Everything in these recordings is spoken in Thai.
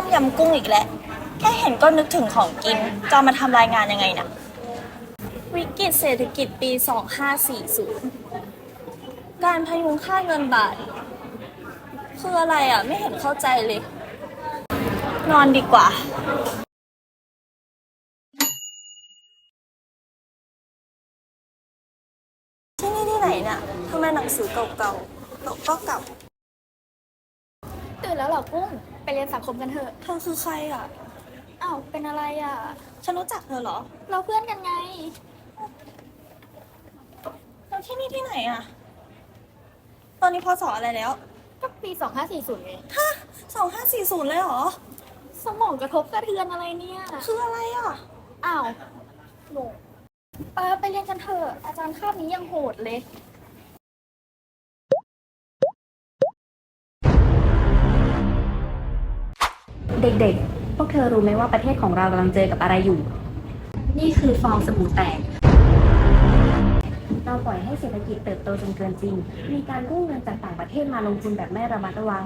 ต้มยำกุ้งอีกแล้ว แค่เห็นก็นึกถึงของกิน จะเอามาทำรายงานยังไงนะวิกฤตเศรษฐกิจปี 2540 การพยุงค่าเงินบาท คืออะไรอะ ไม่เห็นเข้าใจเลย นอนดีกว่าที่นี่ที่ไหนน่ะทำไมหนังสือเก่าๆโต๊ะก็เก่า ตื่นแล้วเหรอกุ้ง ไปเรียนสังคมกันเถอะ เธอคือใครอะ อ้าว เป็นอะไรอะ ฉันรู้จักเธอเหรอ เราเพื่อนกันไง แล้วที่นี่ที่ไหนอะ ตอนนี้พศอะไรแล้วก็ปี2540ไงฮะสองห้าสี่ศูนย์เลยเหรอ สมองกระทบกระเทือนอะไรเนี่ยคืออะไรอะ อ้าวโหปาไปเรียนกันเถอะอาจารย์คาบนี้ยังโหดเลย เด็กๆ พวกเธอรู้ไหมว่าประเทศของเรากำลังเจอกับอะไรอยู่ นี่คือฟองสบู่แตก เราปล่อยให้เศรษฐกิจเติบโตจนเกินจริง มีการกู้เงินจากต่างประเทศมาลงทุนแบบไม่ระมัดระวัง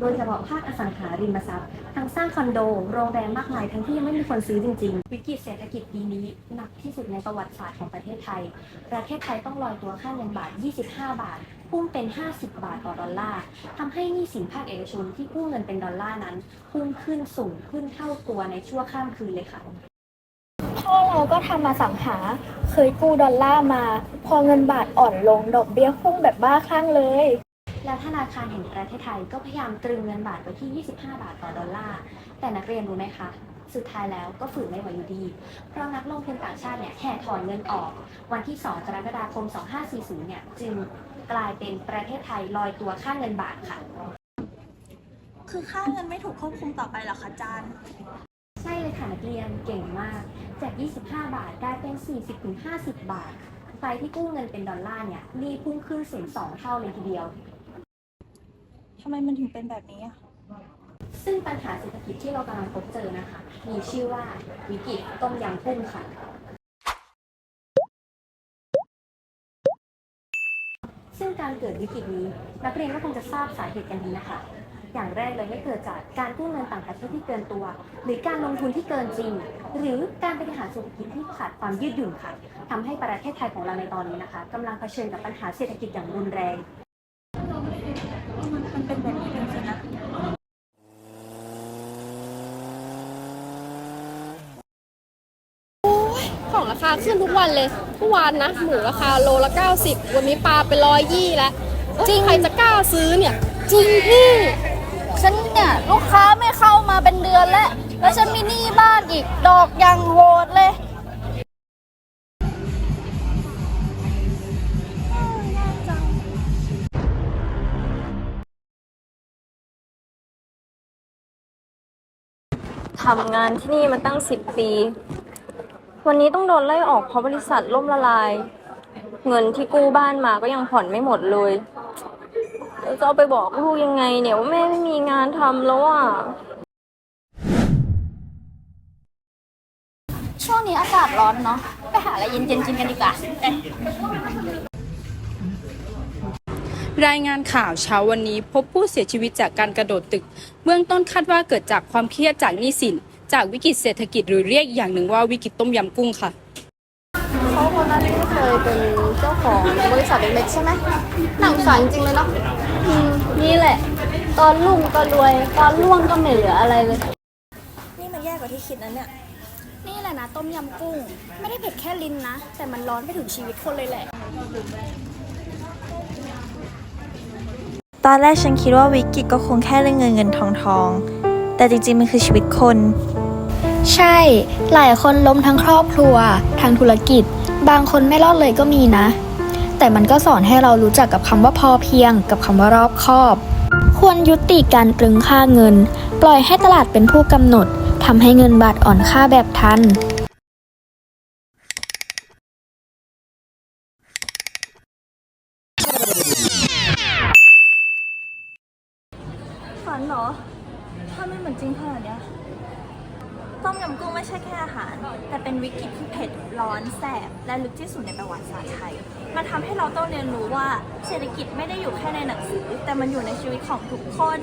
โดยเฉพาะภาคอสังหาริมทรัพย์ทั้งสร้างคอนโด โรงแรมมากมายทั้งที่ยังไม่มีคนซื้อจริง ๆ วิกฤตเศรษฐกิจปีนี้หนักที่สุดในประวัติศาสตร์ของประเทศไทย ประเทศไทยต้องลอยตัวค่าเงินบาท 25 บาทพุ่งเป็น 50 บาทต่อดอลลาร์ทำให้หนี้สินภาคเอกชนที่กู้เงินเป็นดอลลาร์นั้นพุ่งขึ้นสูงขึ้นเท่าตัวในชั่วข้ามคืนเลยค่ะพ่อเราก็ทำมาสังหา เคยกู้ดอลลาร์มา พอเงินบาทอ่อนลงดอกเบี้ยพุ่งแบบบ้าคลั่งเลย และธนาคารแห่งประเทศไทยก็พยายามตรึงเงินบาทไว้ที่ 25 บาทต่อดอลลาร์ แต่นักเรียนรู้ไหมคะ สุดท้ายแล้วก็ฝืนไม่ไหวอยู่ดี เพราะนักลงทุนต่างชาติเนี่ยแห่ถอนเงินออก วันที่ 2 กรกฎาคม 2540 เนี่ยจึงกลายเป็นประเทศไทยลอยตัวค่าเงินบาทค่ะ คือค่าเงินไม่ถูกควบคุมต่อไปเหรอคะอาจารย์ ใช่เลยค่ะนักเรียนเก่งมากจาก 25 บาทกลายเป็น 40-50 บาทใครที่กู้เงินเป็นดอลลาร์เนี่ยหนี่พุ่งขึ้นสูง2เท่าเลยทีเดียว ทำไมมันถึงเป็นแบบนี้อะซึ่งปัญหาเศรษฐกิจที่เรากำลังพบเจอนะคะ มีชื่อว่าวิกฤตต้มยำกุ้งค่ะ ซึ่งการเกิดวิกฤตนี้ นักเรียนก็คงจะทราบสาเหตุกันดีนะคะ อย่างแรกเลยก็เกิดจากการกู้เงินต่างประเทศที่เกินตัว หรือการลงทุนที่เกินจริง หรือการบริหารเศรษฐกิจที่ขาดความยืดหยุ่นค่ะทำให้ประเทศไทยของเราในตอนนี้นะคะกำลังเผชิญกับปัญหาเศรษฐกิจอย่างรุนแรง เป็นแบบนี้จริงๆนะของราคาขึ้นทุกวันเลยเมื่อวานนะ หมูราคาโลละ 90 วันนี้ปลาไปร้อยยี่แล้วจริงใครจะกล้าซื้อเนี่ย จริงพี่ ฉันเนี่ย ลูกค้าไม่เข้ามาเป็นเดือนแล้ว แล้วฉันมีหนี้บ้านอีกดอกยังโหดเลย ทำงานที่นี่มาตั้งสิบปี วันนี้ต้องโดนไล่ออกเพราะบริษัทล่มละลาย เงินที่กู้บ้านมาก็ยังผ่อนไม่หมดเลยแล้วจะเอาไปบอกลูกยังไงเนี่ยว่าแม่ไม่มีงานทำแล้วอะ ช่วงนี้อากาศร้อนเนาะ ไปหาอะไรเย็นๆกินกันดีกว่า รายงานข่าวเช้าวันนี้พบผู้เสียชีวิตจากการกระโดดตึก เบื้องต้นคาดว่าเกิดจากความเครียดจากหนี้สิน จากวิกฤตเศรษฐกิจหรือเรียกอีกอย่างหนึ่งว่าวิกฤตต้มยำกุ้งค่ะ เขาคนนั้นที่เคยเป็นเจ้าของบริษัทเล็กๆใช่ไหมหนังสารจริงๆเลยเนาะอืมนี่แหละ ตอนลุ่งก็รวย ตอนล่วงก็ไม่เหลืออะไรเลย นี่มันแย่กว่าที่คิดนะเนี่ย นี่แหละนะต้มยำกุ้ง ไม่ได้เผ็ดแค่ลิ้นนะ แต่มันร้อนไปถึงชีวิตคนเลยแหละ ตอนแรกฉันคิดว่าวิกฤตก็คงแค่เรื่องเงินเงินทองทอง แต่จริงๆมันคือชีวิตคน ใช่ หลายคนล้มทั้งครอบครัว ทางธุรกิจ บางคนไม่รอดเลยก็มีนะ แต่มันก็สอนให้เรารู้จักกับคำว่าพอเพียง กับคำว่ารอบคอบ ควรยุติการตรึงค่าเงิน ปล่อยให้ตลาดเป็นผู้กำหนดทำให้เงินบาทอ่อนค่าแบบทันฝัน เหรอ ถ้าไม่เหมือนจริงขนาดเนี้ยต้มยำกุ้งไม่ใช่แค่อาหาร แต่เป็นวิกฤตที่เผ็ดร้อนแสบและลึกที่สุดในประวัติศาสตร์ไทย มันทำให้เราต้องเรียนรู้ว่าเศรษฐกิจไม่ได้อยู่แค่ในหนังสือ แต่มันอยู่ในชีวิตของทุกคน